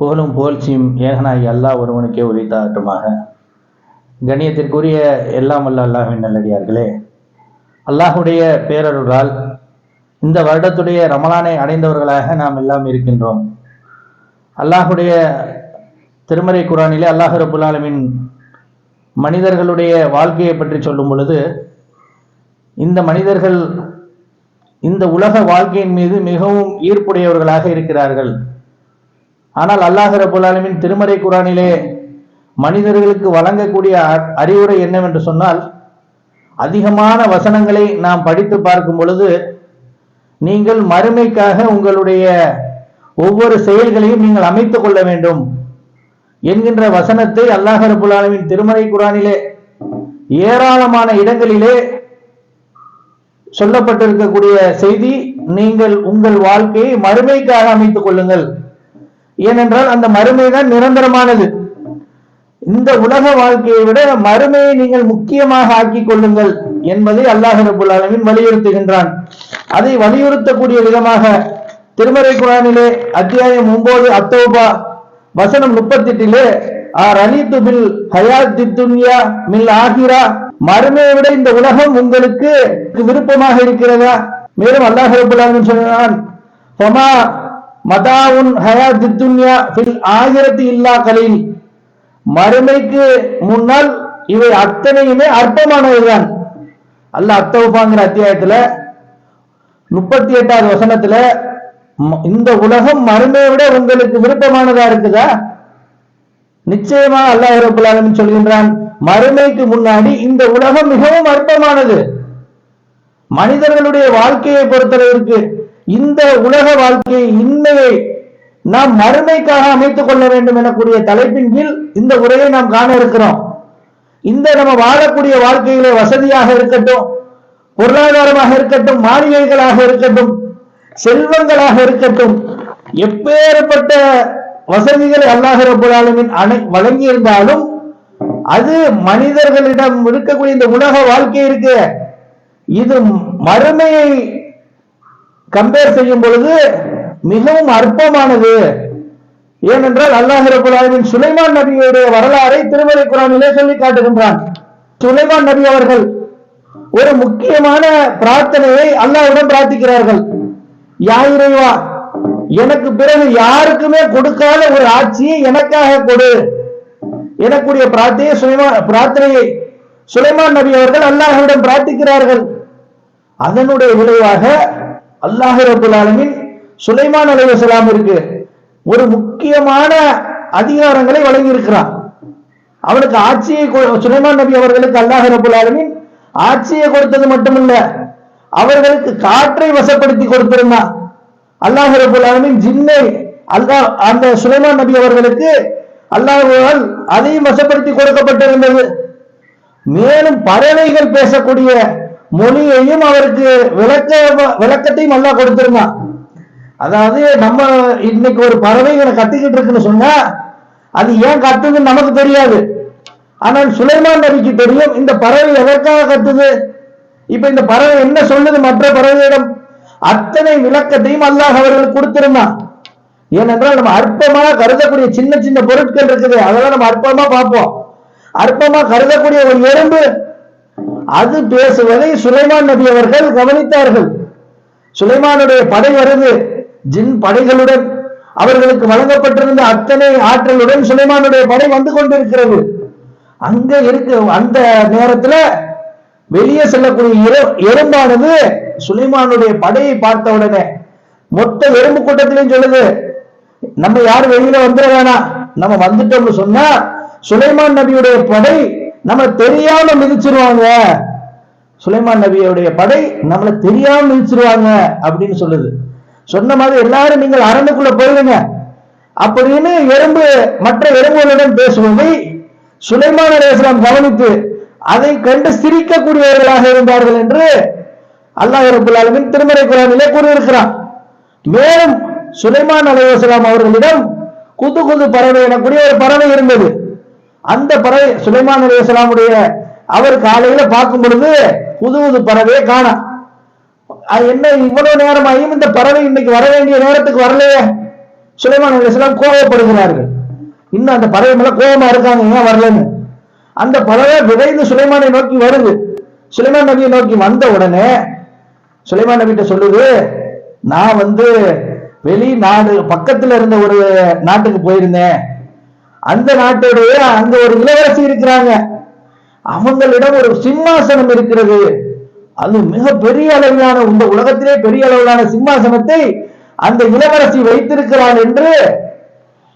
புகழும் புகழ்ச்சியும் ஏகனாகி அல்லாஹ் ஒருவனுக்கே உரித்தாகட்டுமாக. கண்ணியத்திற்குரிய எல்லாம் வல்ல அல்லாஹின் நல்லடியார்களே அல்லாஹுடைய பேரருளால் இந்த வருடத்துடைய ரமலானை அடைந்தவர்களாக நாம் எல்லாம் இருக்கின்றோம். அல்லாஹுடைய திருமறை குரானிலே அல்லாஹ் ரபுல்லாலமின் மனிதர்களுடைய வாழ்க்கையை பற்றி சொல்லும் பொழுது இந்த மனிதர்கள் இந்த உலக வாழ்க்கையின் மீது மிகவும் ஈர்ப்புடையவர்களாக இருக்கிறார்கள். ஆனால் அல்லாஹ் ரபுல்லாலுமின் திருமறை குரானிலே மனிதர்களுக்கு வழங்கக்கூடிய அ- அறிவுரை என்னவென்று சொன்னால் அதிகமான வசனங்களை நாம் படித்து பார்க்கும் பொழுது நீங்கள் மறுமைக்காக உங்களுடைய ஒவ்வொரு செயல்களையும் நீங்கள் அமைத்துக் கொள்ள வேண்டும் என்கின்ற வசனத்தை அல்லாஹ் ரபுல்லாலுமின் திருமறை குரானிலே ஏராளமான இடங்களிலே சொல்லப்பட்டிருக்கக்கூடிய செய்தி நீங்கள் உங்கள் வாழ்க்கையை மறுமைக்காக அமைத்துக் கொள்ளுங்கள். ஏனென்றால் அந்த மறுமை தான் நிரந்தரமானது. இந்த உலக வாழ்க்கையை விட மறுமையை நீங்கள் முக்கியமாக ஆக்கிக் கொள்ளுங்கள் என்பதை அல்லாஹ் ரபுல் ஆலமீன் வலியுறுத்துகின்றான். அதை வலியுறுத்தக்கூடிய விதமாக திருமறை குரானிலே அத்தியாயம் ஒன்பது அத்தோபா வசனம் முப்பத்தெட்டிலே ஆர் அனித்து பில் ஹயாத்தி துன்யா மில் ஆகிரா. மறுமையை விட இந்த உலகம் உங்களுக்கு விருப்பமாக இருக்கிறதா? மேலும் அல்லாஹ் ரபுல் ஆலமீன் சொன்னான் மதாவுன் ஹயாத்தி துன்யா ஃபில் ஆகிரத்தி இல்லா கலையில் மறுமைக்கு முன்னால் இவை அத்தனையுமே அற்பமானதுதான் அல்ல அத்தவுபாங்கிற அத்தியாயத்துல முப்பத்தி எட்டாவது வசனத்துல ம- இந்த உலகம் மறுமையை விட உங்களுக்கு விருப்பமானதா இருக்குதா? நிச்சயமா அல்லாஹ் ரபுல் சொல்கின்றான் மறுமைக்கு முன்னாடி இந்த உலகம் மிகவும் அற்பமானது. மனிதர்களுடைய வாழ்க்கையை பொறுத்தளவிற்கு இந்த உலக வாழ்க்கையை இன்மையை நாம் மறுமைக்காக அமைத்துக் கொள்ள வேண்டும் எனக்கூடிய தலைப்பின் கீழ் இந்த உரையை நாம் காண இருக்கிறோம். இந்த நம்ம வாழக்கூடிய வாழ்க்கையிலே வசதியாக இருக்கட்டும் பொருளாதாரமாக இருக்கட்டும் மாளிகைகளாக இருக்கட்டும் செல்வங்களாக இருக்கட்டும் எப்பேற்பட்ட வசதிகளை அல்லாஹ் அணை வழங்கி இருந்தாலும் அது மனிதர்களிடம் இருக்கக்கூடிய இந்த உலக வாழ்க்கை இருக்கு. இது மறுமையை கம்பேர் செய்யும் பொழுது மிகவும் அற்பமானது. ஏனென்றால் அல்லாஹ் ரபுல் சுலைமான் நபியுடைய வரலாறை திருமலை குரானிலே சொல்லி காட்டுகின்றான். சுலைமான் நபி அவர்கள் ஒரு முக்கியமான பிரார்த்தனையை அல்லாஹ்விடம் பிரார்த்திக்கிறார்கள். யா இறைவா எனக்கு பிறகு யாருக்குமே கொடுக்காத ஒரு ஆட்சியை எனக்காக கொடு. எனக்குரிய பிரார்த்தையை சுலைமா பிரார்த்தனையை சுலைமான் நபி அவர்கள் அல்லாஹ்விடம் பிரார்த்திக்கிறார்கள். அதனுடைய விளைவாக அல்லாஹ் ரபுல் ஆலமின் சுலைமான் அலைஹிஸ்ஸலாம் இருக்கு. ஒரு முக்கியமான அதிகாரங்களை வழங்கி இருக்கிறான் அவனுக்கு ஆட்சியை சுலைமான் நபி அவர்களுக்கு அல்லாஹ் ரபுல் ஆலமின் ஆட்சியை கொடுத்தது மட்டுமல்ல அவர்களுக்கு காற்றை வசப்படுத்தி கொடுத்திருந்தான். அல்லாஹ் ரபுல் ஆலமின் ஜின்னை அல்லாஹ் அந்த சுலைமான் நபி அவர்களுக்கு அல்லாஹால் அதையும் வசப்படுத்தி கொடுக்கப்பட்டிருந்தது. மேலும் பறவைகள் பேசக்கூடிய மொழியையும் அவருக்கு விளக்க விளக்கத்தையும் அல்லா கொடுத்திருந்தான். அதாவது நம்ம இன்னைக்கு ஒரு பறவை இவனை கத்திக்கிட்டு இருக்குன்னு சொன்னா அது ஏன் கத்துதுன்னு நமக்கு தெரியாது. ஆனால் சுலைமான் நபிக்கு தெரியும் இந்த பறவை எதற்காக கத்துது? இப்ப இந்த பறவை என்ன சொல்லுது மற்ற பறவையிடம்? அத்தனை விளக்கத்தையும் அல்லாஹ் அவர்களுக்கு கொடுத்திருந்தான். ஏனென்றால் நம்ம அற்பமா கருதக்கூடிய சின்ன சின்ன பொருட்கள் இருக்குது அதெல்லாம் நம்ம அற்பமா பார்ப்போம். அற்பமா கருதக்கூடிய ஒரு எறும்பு அது பேசுவதை சுலைமான் நபி அவர்கள் கவனித்தார்கள். சுலைமானுடைய படை வருது. ஜின் படைகளுடன் அவர்களுக்கு வழங்கப்பட்டிருந்த அத்தனை ஆற்றலுடன் சுலைமானுடைய படை வந்து கொண்டிருக்கிறது. அங்க இருக்கு அந்த நேரத்துல வெளியே செல்லக்கூடிய எறும்பானது சுலைமானுடைய படையை பார்த்த உடனே மொத்த எறும்பு கூட்டத்திலையும் சொல்லுது நம்ம யாரும் வெளியில வந்துட வேணாம். நம்ம வந்துட்டோம்னு சொன்னா சுலைமான் நபியுடைய படை நம்மளை தெரியாம மிதிச்சிருவாங்க. சுலைமான் நபியுடைய படை நம்மளை தெரியாம மிதிச்சிருவாங்க அப்படின்னு சொல்லுது. சொன்ன மாதிரி எல்லாரும் நீங்கள் அரணுக்குள்ள போயிருங்க. அப்படின்னு எறும்பு மற்ற எறும்புகளுடன் பேசுவதை சுலைமான் அலைஹிஸ்ஸலாம் கவனித்து அதை கண்டு சிரிக்கக்கூடியவர்களாக இருந்தார்கள் என்று அல்லாஹ் ரபுல் ஆலமீன் திருமறை குரானிலே கூறியிருக்கிறான். மேலும் சுலைமான் அலைஹிஸ்ஸலாம் அவர்களிடம் குத்து குத்து பறவை எனக்கூடிய ஒரு பறவை இருந்தது. அந்த பறவை சுலைமான் அலைஹிஸ்ஸலாமுடைய அவர் காலையில பார்க்கும் பொழுது புது புது பறவையே காணும் அது என்ன இவ்வளவு நேரம் ஆகியும் இந்த பறவை இன்னைக்கு வர வேண்டிய நேரத்துக்கு வரலையே? சுலைமான் அலிஸ்லாம் கோபப்படுகிறார்கள் இன்னும் அந்த பறவை மேல கோபமா இருக்காங்க ஏன் வரலன்னு? அந்த பறவை விரைந்து சுலைமானை நோக்கி வருது. சுலைமான் நபியை நோக்கி வந்த உடனே சுலைமான் நபிட்ட சொல்லுது நான் வந்து வெளிநாடு பக்கத்துல இருந்த ஒரு நாட்டுக்கு போயிருந்தேன். அந்த நாட்டுடைய அங்க ஒரு இளவரசி இருக்கிறாங்க. அவங்களிடம் ஒரு சிம்மாசனம் இருக்கிறது. அது மிக பெரிய அளவிலான இந்த உலகத்திலே பெரிய அளவிலான சிம்மாசனத்தை அந்த இளவரசி வைத்திருக்கிறாள் என்று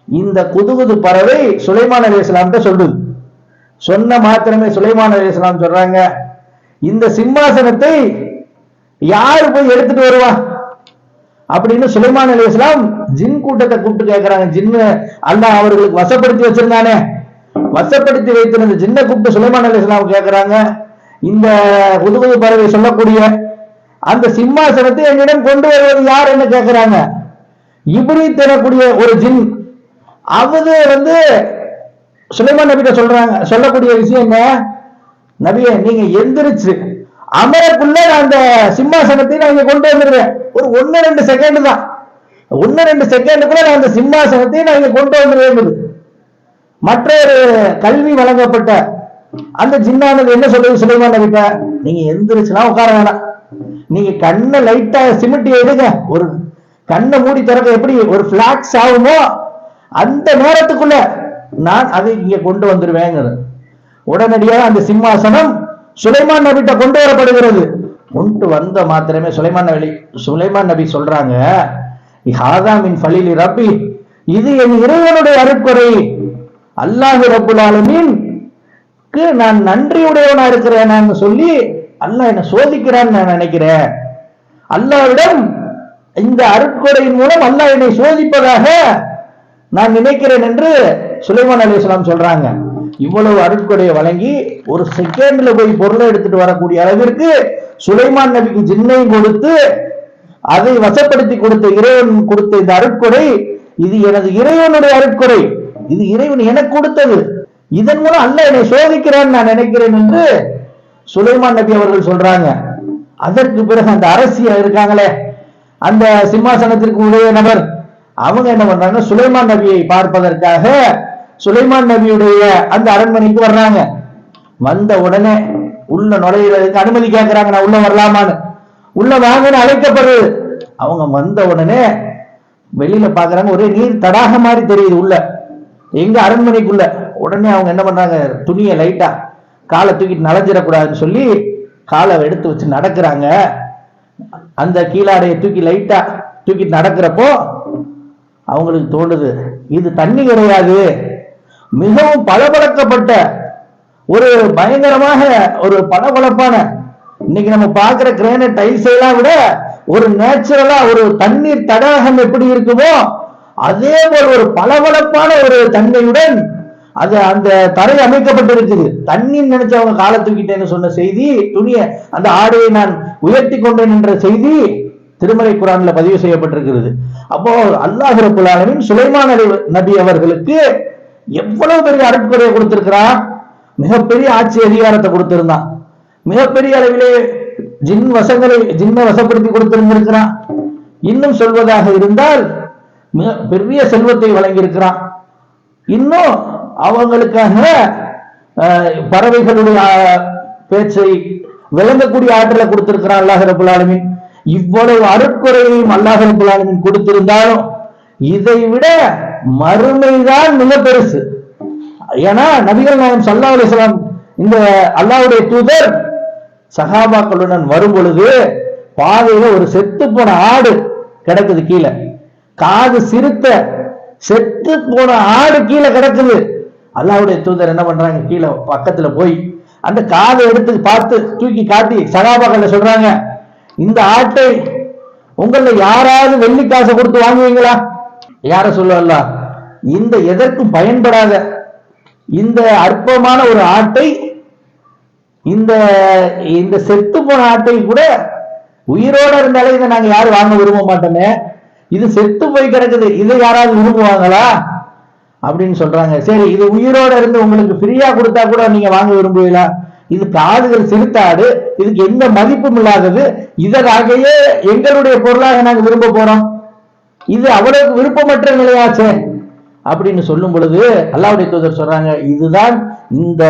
இந்த குதுகுது பறவை சுலைமான் அலி இஸ்லாம்கிட்ட சொல்லுது. சொன்ன மாத்திரமே சுலைமான் அலி இஸ்லாம் சொல்றாங்க. இந்த சிம்மாசனத்தை யாரு போய் எடுத்துட்டு வருவா? அப்படின்னு சுலைமான் அலி இஸ்லாம் ஜின் கூட்டத்தை கூப்பிட்டு கேட்கிறாங்க ஜின்னு அல்லாஹ் அவர்களுக்கு வசப்படுத்தி வச்சிருந்தானே. வசப்படுத்தி வைத்திருந்த ஜின்னை கூப்பிட்டு சுலைமான் அலி இஸ்லாம் கேட்கிறாங்க இந்த உதுகுது பறவை சொல்லக்கூடிய அந்த சிம்மாசனத்தை என்னிடம் கொண்டு வருவது யார் என்ன கேட்கிறாங்க இப்படி தரக்கூடிய ஒரு ஜின் அது வந்து சுலைமான் நபிட்ட சொல்றாங்க சொல்லக்கூடிய விஷயம் என்ன? நபிய நீங்க எந்திரிச்சு அமரக்குள்ள நான் அந்த சிம்மாசனத்தை நான் இங்க கொண்டு வந்துடுவேன் ஒரு ஒன்னு ரெண்டு செகண்ட் தான். ஒன்னு ரெண்டு செகண்டுக்குள்ள நான் அந்த சிம்மாசனத்தை நான் இங்க கொண்டு வந்துடுவேன் மற்றொரு கல்வி வழங்கப்பட்ட அந்த ஜின்னானது என்ன சொல்றது சுலைமான் நபிட்ட நீங்க எந்திரிச்சுலாம் உட்கார வேணாம். நீங்க கண்ணை லைட்டா சிமிட்டி எடுங்க. ஒரு கண்ணை மூடி திறக்க எப்படி ஒரு பிளாக்ஸ் ஆகுமோ அந்த நேரத்துக்குள்ள நான் அதை இங்க கொண்டு வந்துருவேங்கிறது. உடனடியாக அந்த சிம்மாசனம் சுலைமான் நபிட்ட கொண்டு வரப்படுகிறது. கொண்டு வந்த மாத்திரமே சுலைமான் நபி சுலைமான் நபி சொல்றாங்க ஹாதா மின் ஃபலிலி ரப்பி. இது என் இறைவனுடைய அருட்குறை அல்லாஹு ரப்புல் நான் நன்றியுடையவனா இருக்கிறேன் சொல்லி அல்லாஹ் என்ன சோதிக்கிறான்னு நான் நினைக்கிறேன். அல்லாவிடம் இந்த அருட்கொடையின் மூலம் அல்லாஹ் என்னை சோதிப்பதாக நான் நினைக்கிறேன் என்று சுலைமான் அலி சொல்றாங்க. இவ்வளவு அருட்கொடையை வழங்கி ஒரு செகண்ட்ல போய் பொருளை எடுத்துட்டு வரக்கூடிய அளவிற்கு சுலைமான் நபிக்கு ஜின்னையும் கொடுத்து அதை வசப்படுத்தி கொடுத்த இறைவன் கொடுத்த இந்த அருட்கொடை இது எனது இறைவனுடைய அருட்கொடை. இது இறைவன் எனக்கு கொடுத்தது. இதன் மூலம் அல்ல என்னை சோதிக்கிறான் நான் நினைக்கிறேன் என்று சுலைமான் நபி அவர்கள் சொல்றாங்க. அதற்கு பிறகு அந்த அரசியல் இருக்காங்களே. அந்த சிம்மாசனத்திற்கு உடைய நபர் அவங்க என்ன பண்றாங்க சுலைமான் நபியை பார்ப்பதற்காக சுலைமான் நபியுடைய அந்த அரண்மனைக்கு வர்றாங்க. வந்த உடனே உள்ள நுழையிறதுக்கு அனுமதி கேட்கிறாங்க நான் உள்ள வரலாமான்னு. உள்ள வாங்கன்னு அழைக்கப்படுது. அவங்க வந்த உடனே வெளியில பாக்குறாங்க ஒரே நீர் தடாக மாதிரி தெரியுது உள்ள. எங்க அரண்மனைக்குள்ள. உடனே அவங்க என்ன பண்றாங்க? துணியை லைட்டா காலை தூக்கிட்டு நனைஞ்சிடக்கூடாதுன்னு சொல்லி காலை எடுத்து வச்சு நடக்கிறாங்க. அந்த கீழாடையை தூக்கி லைட்டா தூக்கிட்டு நடக்கிறப்போ அவங்களுக்கு தோணுது இது தண்ணி கிடையாது. மிகவும் பளபளக்கப்பட்ட ஒரு பயங்கரமாக ஒரு பளபளப்பான இன்னைக்கு நம்ம பார்க்கிற கிரேனைட் டைல்ஸ் எல்லாம் விட ஒரு நேச்சுரலா ஒரு தண்ணீர் தடாகம் எப்படி இருக்குமோ அதே போல் ஒரு பளபளப்பான ஒரு தன்மையுடன் அது அந்த தரை அமைக்கப்பட்டிருக்குது. தண்ணீர் நினைச்சவங்க காலை தூக்கிட்டேன்னு சொன்ன செய்தி துணிய அந்த ஆடையை நான் உயர்த்தி கொண்டேன் என்ற செய்தி திருமலை குரான்ல பதிவு செய்யப்பட்டிருக்கிறது. அப்போ அல்லாஹ் சுலைமான சுலைமான் நபி அவர்களுக்கு எவ்வளவு பெரிய அருட்குறையை கொடுத்திருக்கிறான் மிகப்பெரிய ஆட்சி அதிகாரத்தை கொடுத்திருந்தான் மிகப்பெரிய அளவிலே ஜின் வசங்களை ஜின்னை வசப்படுத்தி கொடுத்திருந்திருக்கிறான் இன்னும் சொல்வதாக இருந்தால் மிக பெரிய செல்வத்தை வழங்கியிருக்கிறான் இன்னும் அவங்களுக்காக பறவைகளுடைய பேச்சை விளங்கக்கூடிய ஆற்றலை கொடுத்திருக்கிறான் அல்லாஹ் ரபுல் இவ்வளவு அருட்குறையையும் அல்லாஹ் ரபுல் கொடுத்திருந்தாலும் இதை விட மறுமைதான் மிக பெருசு. ஏன்னா நபிகள் நாயம் சல்லா அலிஸ்லாம் இந்த அல்லாவுடைய தூதர் சகாபாக்களுடன் வரும் பொழுது பாதையில ஒரு செத்து போன ஆடு கிடக்குது கீழே. காது சிறுத்த செத்து போன ஆடு கீழே கிடக்குது. அல்லாவுடைய தூதர் என்ன பண்றாங்க? கீழே பக்கத்துல போய் அந்த காதை எடுத்து பார்த்து தூக்கி காட்டி சகாபாக்கள் சொல்றாங்க இந்த ஆட்டை உங்கள யாராவது வெள்ளி காசை கொடுத்து வாங்குவீங்களா? யார சொல்லல இந்த எதற்கும் பயன்படாத இந்த அற்பமான ஒரு ஆட்டை இந்த இந்த செத்து போன ஆட்டை கூட உயிரோட இருந்தாலே இதை நாங்க யாரும் வாங்க விரும்ப மாட்டோமே? இது செத்து போய் கிடக்குது இதை யாராவது விரும்புவாங்களா? அப்படின்னு சொல்றாங்க. சரி இது உயிரோட இருந்து உங்களுக்கு ஃப்ரீயா கொடுத்தா கூட நீங்க வாங்க விரும்புவீங்களா? இது காதுகள் சிறுத்தாடு இதுக்கு எந்த மதிப்பும் இல்லாதது. இதற்காகவே எங்களுடைய பொருளாக நாங்க விரும்ப போறோம். இது அவ்வளவு விருப்பமற்ற நிலையாச்சே அப்படின்னு சொல்லும் பொழுது அல்லாவுடைய தூதர் சொல்றாங்க இதுதான் இந்த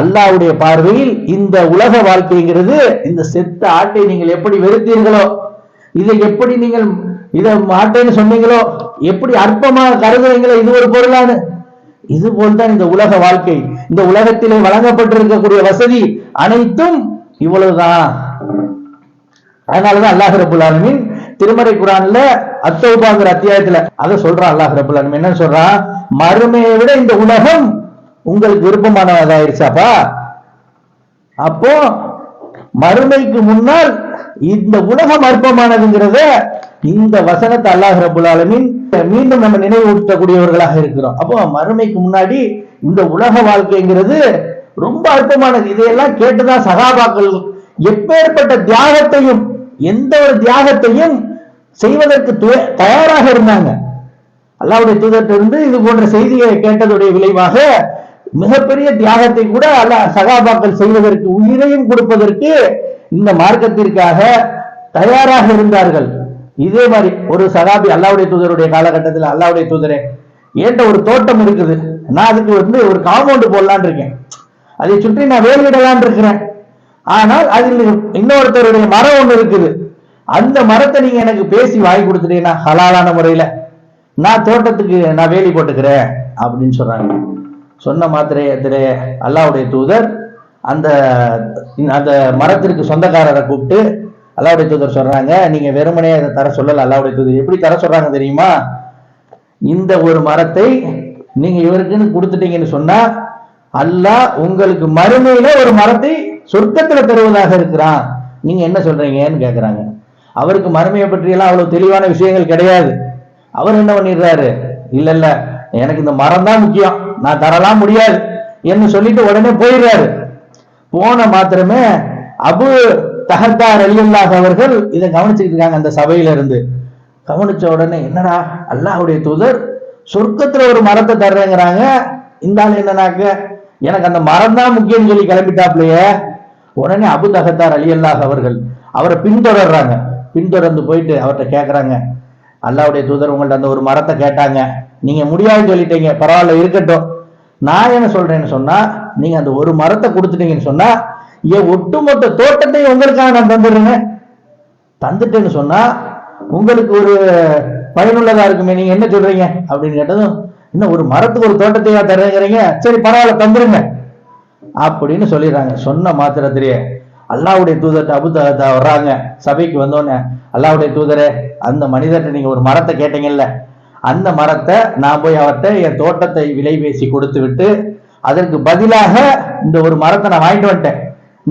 அல்லாவுடைய பார்வையில் இந்த உலக வாழ்க்கைங்கிறது இந்த செத்த ஆட்டை நீங்கள் எப்படி வெறுத்தீர்களோ இதை எப்படி நீங்கள் இதை ஆட்டைன்னு சொன்னீங்களோ எப்படி அற்பமாக கருதுறீங்களோ இது ஒரு பொருளானு. இது போல்தான் இந்த உலக வாழ்க்கை. இந்த உலகத்திலே வழங்கப்பட்டிருக்கக்கூடிய வசதி அனைத்தும் இவ்வளவுதான். அதனாலதான் அல்லாஹ் ரபுல்லாலுமின் திருமறை குரான்ல அத்தௌபாங்கிற அத்தியாயத்துல அதை சொல்றான் அல்லாஹ் ரபுல் ஆலமீன் என்ன சொல்றான் மறுமையை விட இந்த உலகம் உங்களுக்கு விருப்பமானதாயிருச்சாப்பா? அப்போ மறுமைக்கு முன்னால் இந்த உலகம் அற்பமானதுங்கிறத இந்த வசனத்தை அல்லாஹ் ரபுல் ஆலமீன் மீண்டும் நம்ம நினைவூட்டக்கூடியவர்களாக இருக்கிறோம். அப்போ மறுமைக்கு முன்னாடி இந்த உலக வாழ்க்கைங்கிறது ரொம்ப அற்பமானது. இதையெல்லாம் கேட்டுதான் சகாபாக்கள் எப்பேற்பட்ட தியாகத்தையும் எந்த ஒரு தியாகத்தையும் செய்வதற்கு தயாராக இருந்தாங்க. அல்லாவுடைய தூதர்கிட்ட இது போன்ற செய்தியை கேட்டதுடைய விளைவாக மிகப்பெரிய தியாகத்தை கூட அல்ல சகாபாக்கள் செய்வதற்கு உயிரையும் கொடுப்பதற்கு இந்த மார்க்கத்திற்காக தயாராக இருந்தார்கள். இதே மாதிரி ஒரு சகாபி அல்லாவுடைய தூதருடைய காலகட்டத்தில் அல்லாவுடைய தூதரே ஏன்ட்ட ஒரு தோட்டம் இருக்குது. நான் அதுக்கு வந்து ஒரு காம்பவுண்டு போடலான்னு இருக்கேன். அதை சுற்றி நான் வேலியிடலான்னு இருக்கிறேன். ஆனால் அதில் இன்னொருத்தருடைய மரம் ஒன்று இருக்குது. அந்த மரத்தை நீங்க எனக்கு பேசி வாங்கி கொடுத்துட்டீங்கன்னா ஹலாலான முறையில. நான் தோட்டத்துக்கு நான் வேலி போட்டுக்கிறேன் அப்படின்னு சொல்றாங்க. சொன்ன மாத்திரையத்திலே அல்லாவுடைய தூதர் அந்த அந்த மரத்திற்கு சொந்தக்காரரை கூப்பிட்டு அல்லாவுடைய தூதர் சொல்றாங்க நீங்க வெறுமனே அதை தர சொல்லல அல்லாவுடைய தூதர். எப்படி தர சொல்றாங்க தெரியுமா? இந்த ஒரு மரத்தை நீங்க இவருக்குன்னு கொடுத்துட்டீங்கன்னு சொன்னா அல்லாஹ் உங்களுக்கு மறுமையில ஒரு மரத்தை சொர்க்கத்துல தருவதாக இருக்கிறான். நீங்க என்ன சொல்றீங்கன்னு கேக்குறாங்க. அவருக்கு மறுமையை பற்றி எல்லாம் அவ்வளவு தெளிவான விஷயங்கள் கிடையாது. அவர் என்ன பண்ணிடுறாரு? இல்ல இல்ல எனக்கு இந்த மரம் தான் முக்கியம். நான் தரலாம் முடியாது. என்று சொல்லிட்டு உடனே போயிடுறாரு. போன மாத்திரமே அபு தகத்தார் அலியல்லாஹ் அவர்கள் இதை கவனிச்சுட்டு இருக்காங்க அந்த சபையில இருந்து கவனிச்ச உடனே என்னடா அல்லாஹுடைய தூதர் சொர்க்கத்துல ஒரு மரத்தை தர்றேங்கிறாங்க. இந்த ஆள் என்னன்னாக்க எனக்கு அந்த மரம் தான் முக்கியம்னு சொல்லி கிளம்பிட்டாப்லையே. உடனே அபு அலி அலியல்லாஹ் அவர்கள் அவரை பின்தொடர்றாங்க. பின்தொடர்ந்து போயிட்டு அவர்கிட்ட கேட்கறாங்க அல்லாவுடைய தூதர் உங்கள்ட்ட அந்த ஒரு மரத்தை கேட்டாங்க. நீங்க முடியாதுன்னு சொல்லிட்டீங்க. பரவாயில்ல இருக்கட்டும். நான் என்ன சொல்றேன்னு சொன்னா நீங்க அந்த ஒரு மரத்தை கொடுத்துட்டீங்கன்னு சொன்னா என் ஒட்டுமொத்த தோட்டத்தையும் உங்களுக்காக நான் தந்துடுறேங்க தந்துட்டேன்னு சொன்னா உங்களுக்கு ஒரு பயனுள்ளதா இருக்குமே நீங்க என்ன சொல்றீங்க? அப்படின்னு கேட்டதும் இன்னும் ஒரு மரத்துக்கு ஒரு தோட்டத்தையா தருங்கிறீங்க சரி பரவாயில்ல தந்துருங்க அப்படின்னு சொல்லிடுறாங்க. சொன்ன மாத்திரத்திலேயே அல்லாவுடைய தூதர்கிட்ட அபு வர்றாங்க. சபைக்கு வந்தோடனே அல்லாவுடைய தூதரே அந்த மனிதர்கிட்ட நீங்கள் ஒரு மரத்தை கேட்டீங்கல்ல? அந்த மரத்தை நான் போய் அவர்கிட்ட என் தோட்டத்தை விலை பேசி கொடுத்து விட்டு அதற்கு பதிலாக இந்த ஒரு மரத்தை நான் வாங்கிட்டு வந்துட்டேன்.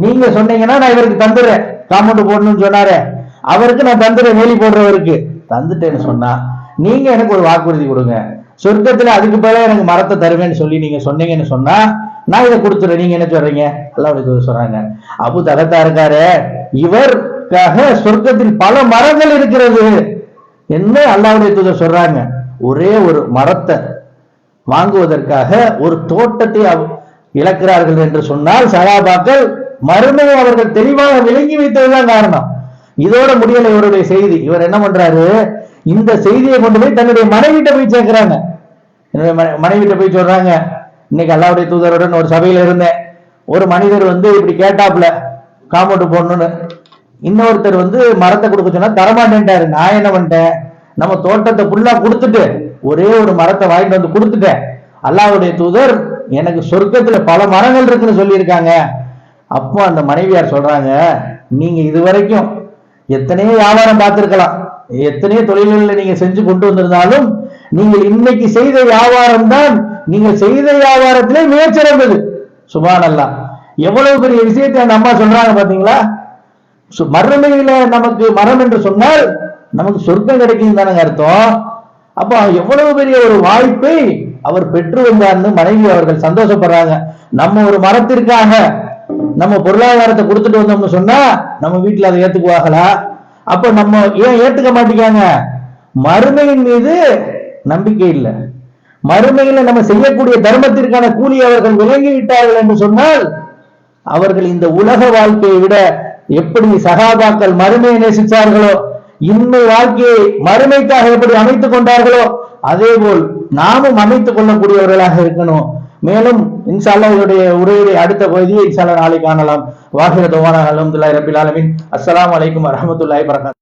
நீங்க சொன்னீங்கன்னா நான் இவருக்கு தந்துடுறேன். காம்பவுண்ட் போடணும்னு சொன்னாரே. அவருக்கு நான் தந்துடுறேன் வேலி போடுறவருக்கு. தந்துட்டேன்னு சொன்னா நீங்க எனக்கு ஒரு வாக்குறுதி கொடுங்க. சொர்க்கத்துல அதுக்கு பிறகு எனக்கு மரத்தை தருவேன்னு சொல்லி நீங்க சொன்னீங்கன்னு சொன்னா நான் இதை கொடுத்துறேன். நீங்க என்ன சொல்றீங்க? அல்லாவுடைய தூதர் சொல்றாங்க அபு தகத்தா இருக்காரு இவருக்காக சொர்க்கத்தில் பல மரங்கள் இருக்கிறது. என்ன அல்லாவுடைய தூதர் சொல்றாங்க? ஒரே ஒரு மரத்தை வாங்குவதற்காக ஒரு தோட்டத்தை இழக்கிறார்கள் என்று சொன்னால் சகாபாக்கள் மறுமையை அவர்கள் தெளிவாக விளங்கி வைத்ததுதான் காரணம். இதோட முடியலை இவருடைய செய்தி. இவர் என்ன பண்றாரு? இந்த செய்தியை கொண்டு போய் தன்னுடைய மனைவிட்ட போய் சேர்க்கிறாங்க. என்னுடைய மனைவிட்ட போய் சொல்றாங்க இன்னைக்கு அல்லாவுடைய தூதருடன் ஒரு சபையில இருந்தேன். ஒரு மனிதர் வந்து இப்படி கேட்டாப்ல காம்பவுண்ட் போடணும்னு. இன்னொருத்தர் வந்து மரத்தை கொடுக்க சொன்னா தரமாட்டேன்ட்டாரு நான் என்ன பண்ணிட்டேன்? நம்ம தோட்டத்தை ஃபுல்லா கொடுத்துட்டு ஒரே ஒரு மரத்தை வாங்கிட்டு வந்து கொடுத்துட்டேன். அல்லாவுடைய தூதர் எனக்கு சொர்க்கத்துல பல மரங்கள் இருக்குன்னு சொல்லியிருக்காங்க. அப்போ அந்த மனைவியார் சொல்றாங்க நீங்க இது வரைக்கும் எத்தனையோ வியாபாரம் பார்த்துருக்கலாம். எத்தனையோ தொழில்களில் நீங்க செஞ்சு கொண்டு வந்திருந்தாலும் நீங்கள் இன்னைக்கு செய்த வியாபாரம் தான் நீங்கள் செய்த வியாபாரத்திலே மிகச்சிறந்தது சுபான் எவ்வளவு பெரிய விஷயத்தை அந்த அம்மா சொல்றாங்க பாத்தீங்களா? சு- மறுமையில நமக்கு மரம் என்று சொன்னால் நமக்கு சொர்க்கம் கிடைக்கும் தானங்க அர்த்தம். அப்ப எவ்வளவு பெரிய ஒரு வாய்ப்பை அவர் பெற்று வந்தார்னு மனைவி அவர்கள் சந்தோஷப்படுறாங்க. நம்ம ஒரு மரத்திற்காக நம்ம பொருளாதாரத்தை கொடுத்துட்டு வந்தோம்னு சொன்னா நம்ம வீட்டுல அதை ஏத்துக்குவாங்களா அப்ப நம்ம ஏன் ஏத்துக்க மாட்டேங்காங்க மருமையின் மீது நம்பிக்கை இல்லை. மறுமையில நம்ம செய்யக்கூடிய தர்மத்திற்கான கூலி அவர்கள் விளங்கி விட்டார்கள் என்று சொன்னால் அவர்கள் இந்த உலக வாழ்க்கையை விட எப்படி சகாபாக்கள் மறுமையை நேசித்தார்களோ இன்மை வாழ்க்கையை மறுமைக்காக எப்படி அமைத்துக் கொண்டார்களோ அதே போல் நாமும் அமைத்துக் கொள்ளக்கூடியவர்களாக இருக்கணும். மேலும் இன்ஷால்லா இதனுடைய உரையுடைய அடுத்த பகுதியை இன்ஷால்லா நாளை காணலாம். வாகிர தோவான அலமதுல்லாய் ரபில் ஆலமீன். அஸ்ஸலாமு அலைக்கும் வரஹ்மத்துல்லாஹி வரகாத்